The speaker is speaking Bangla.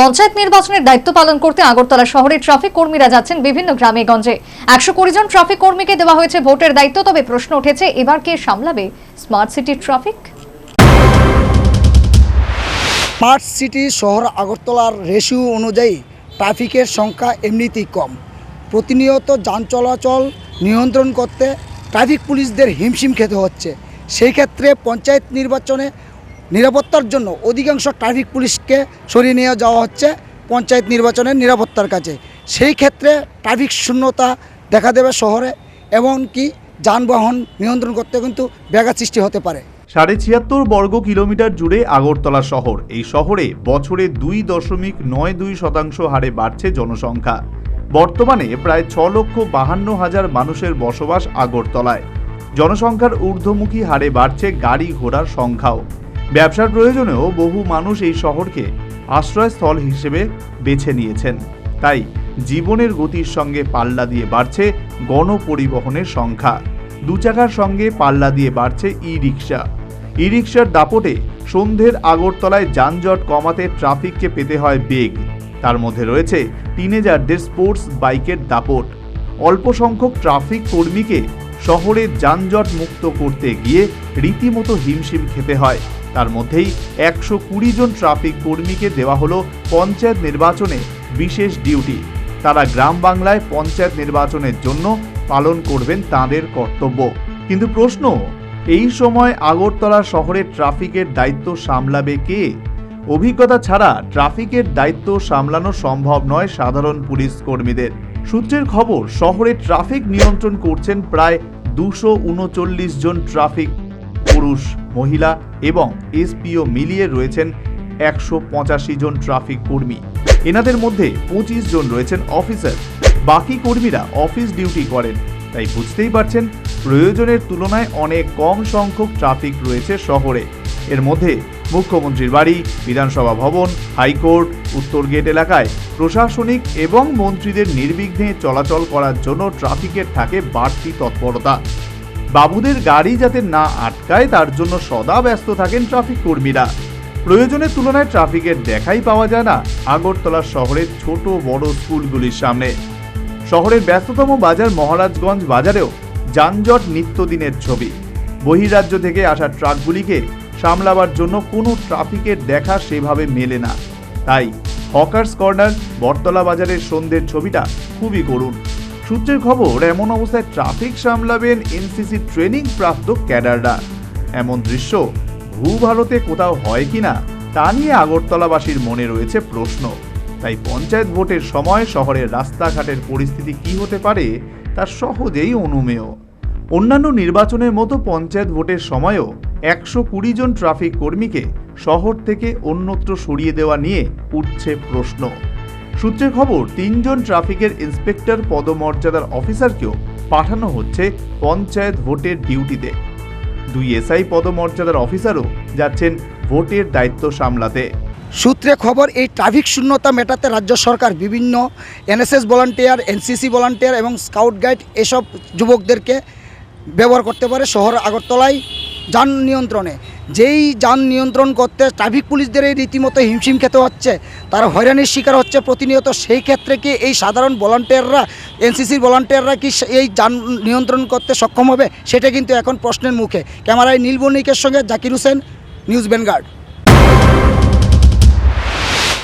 পঞ্চায়েত নির্বাচনের দায়িত্ব পালন করতে আগরতলা শহরে ট্রাফিক কর্মীরা যাচ্ছেন বিভিন্ন গ্রামে গঞ্জে। একশো কুড়ি জন ট্রাফিক কর্মীকে দেওয়া হয়েছে ভোটের দায়িত্ব, তবে প্রশ্ন উঠেছে, এবার কে সামলাবে smart city traffic? Smart city শহর আগরতলার রেশিও অনুযায়ী ট্রাফিকের সংখ্যা এমনিতেই কম। প্রতিনিয়ত যান চলাচল নিয়ন্ত্রণ করতে ট্রাফিক পুলিশদের হিমশিম খেতে হচ্ছে। সেই ক্ষেত্রে পঞ্চায়েত নির্বাচনে নিরাপত্তার জন্য অধিকাংশ ট্রাফিক পুলিশকে সরিয়ে নিয়ে যাওয়া হচ্ছে পঞ্চায়েত নির্বাচনের নিরাপত্তার কাছে। সেই ক্ষেত্রে ট্রাফিক শূন্যতা দেখা দেবে শহরে এমনকি যানবাহন নিয়ন্ত্রণ করতে কিন্তু ব্যাঘাত সৃষ্টি হতে পারে। সাড়ে ছিয়াত্তর বর্গ কিলোমিটার জুড়ে আগরতলা শহর। এই শহরে বছরে দুই দশমিক নয় দুই শতাংশ হারে বাড়ছে জনসংখ্যা। বর্তমানে প্রায় ছ লক্ষ বাহান্ন হাজার মানুষের বসবাস আগরতলায়। জনসংখ্যার ঊর্ধ্বমুখী হারে বাড়ছে গাড়ি ঘোড়ার সংখ্যাও। ব্যবসার প্রয়োজনেও বহু মানুষ এই শহরকে আশ্রয়স্থল হিসেবে বেছে নিয়েছেন। তাই জীবনের গতির সঙ্গে পাল্লা দিয়ে বাড়ছে গণপরিবহনের সংখ্যা। দু চাকার সঙ্গে পাল্লা দিয়ে বাড়ছে ই রিক্সা ই রিক্সার দাপটে সন্ধ্যের আগরতলায় যানজট কমাতে ট্রাফিককে পেতে হয় বেগ। তার মধ্যে রয়েছে টিনেজারদের স্পোর্টস বাইকের দাপট। অল্প সংখ্যক ট্রাফিক কর্মীকে শহরে যানজট মুক্ত করতে গিয়ে রীতিমতো হিমশিম খেতে হয়। তার মধ্যেই একশো কুড়ি জন ট্রাফিক কর্মীকে দেওয়া হলো পঞ্চায়েত নির্বাচনে বিশেষ ডিউটি তারা গ্রাম বাংলায় পঞ্চায়েত নির্বাচনের জন্য পালন করবেন তাদের কর্তব্য। কিন্তু প্রশ্ন, এই সময় আগরতলা শহরে ট্রাফিকের দায়িত্ব সামলাবে কে? অভিজ্ঞতা ছাড়া ট্রাফিকের দায়িত্ব সামলানো সম্ভব নয় সাধারণ পুলিশ কর্মীদের। সূত্রের খবর, শহরে ট্রাফিক নিয়ন্ত্রণ করছেন প্রায় দুশো উনচল্লিশ জন ট্রাফিক পুরুষ, মহিলা এবং এসপিও মিলিয়ে রয়েছেন একশো পঁচাশি জন ট্রাফিক কর্মী। এনাদের মধ্যে পঁচিশ জন রয়েছেন অফিসার। বাকি কর্মীরা অফিস ডিউটি করেন। তাই বুঝতেই পারছেন, প্রয়োজনের তুলনায় অনেক কম সংখ্যক ট্রাফিক রয়েছে শহরে। এর মধ্যে মুখ্যমন্ত্রীর বাড়ি, বিধানসভা ভবন, হাইকোর্ট, উত্তর গেট এলাকায় প্রশাসনিক এবং মন্ত্রীদের নির্বিঘ্নে চলাচল করার জন্য ট্রাফিকের থাকে বাড়তি তৎপরতা। বাবুদের গাড়ি যাতে না আটকায়, তার জন্য সদা ব্যস্ত থাকেন ট্রাফিক কর্মীরা। প্রয়োজনের তুলনায় ট্রাফিকের দেখাই পাওয়া যায় না আগরতলা শহরের ছোট বড় স্কুলগুলির সামনে। শহরের ব্যস্ততম বাজার মহারাজগঞ্জ বাজারেও যানজট নিত্যদিনের ছবি। বহিরাজ্য থেকে আসা ট্রাকগুলিকে সামলাবার জন্য কোনো ট্রাফিকের দেখা সেভাবে মেলে না। তাই হকার্স কর্নার, বটতলা বাজারের সন্ধ্যের ছবিটা খুবই করুণ। সূত্রের খবর, এমন অবস্থায় ট্রাফিক সামলাবেন এনসিসি ট্রেনিং প্রাপ্ত ক্যাডাররা। এমন দৃশ্য ভূ ভারতে কোথাও হয় কিনা, তা নিয়ে আগরতলাবাসীর মনে রয়েছে প্রশ্ন। তাই পঞ্চায়েত ভোটের সময় শহরের রাস্তাঘাটের পরিস্থিতি কি হতে পারে, তা সহজেই অনুমেয়। অন্যান্য নির্বাচনের মতো পঞ্চায়েত ভোটের সময়ও একশো কুড়ি জন ট্রাফিক কর্মীকে শহর থেকে অন্যত্র সরিয়ে দেওয়া নিয়ে উঠছে প্রশ্ন। সূত্রের খবর, তিনজন ট্রাফিকের ইন্সপেক্টর পদমর্যাদার অফিসারকেও পাঠানো হচ্ছে পঞ্চায়েত ভোটের ডিউটিতে। দুই এসআই পদমর্যাদার অফিসারও যাচ্ছেন ভোটের দায়িত্ব সামলাতে। সূত্রে খবর, এই ট্রাফিক শূন্যতা মেটাতে রাজ্য সরকার বিভিন্ন এনএসএস ভলান্টিয়ার, এনসিসি ভলান্টিয়ার এবং স্কাউট গাইড এসব যুবকদেরকে ব্যবহার করতে পারে শহর আগরতলায় যান নিয়ন্ত্রণে। যেই যান নিয়ন্ত্রণ করতে ট্রাফিক পুলিশদের এই রীতিমতো হিমশিম খেতে হচ্ছে, তারা হয়রানির শিকার হচ্ছে প্রতিনিয়ত, সেই ক্ষেত্রে কি এই সাধারণ ভলান্টিয়াররা এনসিসির ভলান্টিয়াররা কি এই যান নিয়ন্ত্রণ করতে সক্ষম হবে? সেটা কিন্তু এখন প্রশ্নের মুখে। ক্যামেরায় নীলবণিকের সঙ্গে জাকির হোসেন, নিউজ ভ্যানগার্ড।